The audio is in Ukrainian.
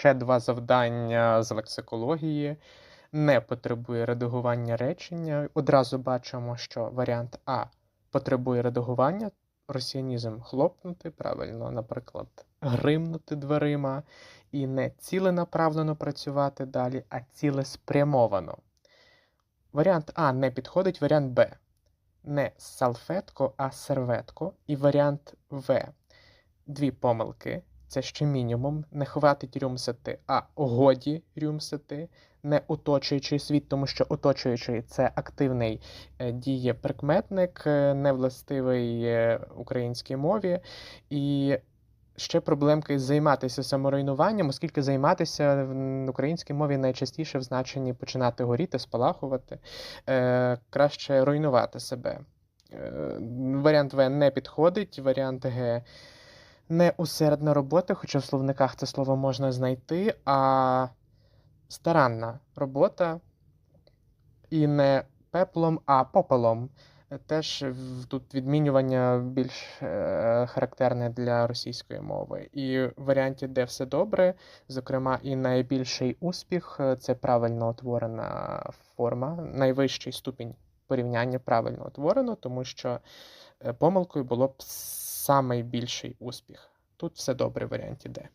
ще два завдання з лексикології, не потребує редагування речення. Одразу бачимо, що варіант А потребує редагування, росіянізм хлопнути, правильно, наприклад, гримнути дверима, і не ціленаправлено працювати далі, а цілеспрямовано. Варіант А не підходить, варіант Б. Не салфетко, а серветко. І варіант В. Дві помилки. Це ще мінімум. Не хватить рюмсати, а годі рюмсати, не оточуючий світ, тому що оточуючий це активний е, дієприкметник, е, невластивий е, українській мові. І ще проблемка займатися саморуйнуванням, оскільки займатися в українській мові найчастіше в значенні починати горіти, спалахувати, краще руйнувати себе. Варіант В не підходить, варіант Г не усердна робота, хоча в словниках це слово можна знайти, а старанна робота і не пеплом, а попелом. Теж тут відмінювання більш е, характерне для російської мови. І в варіанті, де все добре, зокрема, і найбільший успіх е, це правильно утворена форма, найвищий ступінь порівняння правильно утворено, тому що е, помилкою було б самий більший успіх. Тут все добре варіант Д.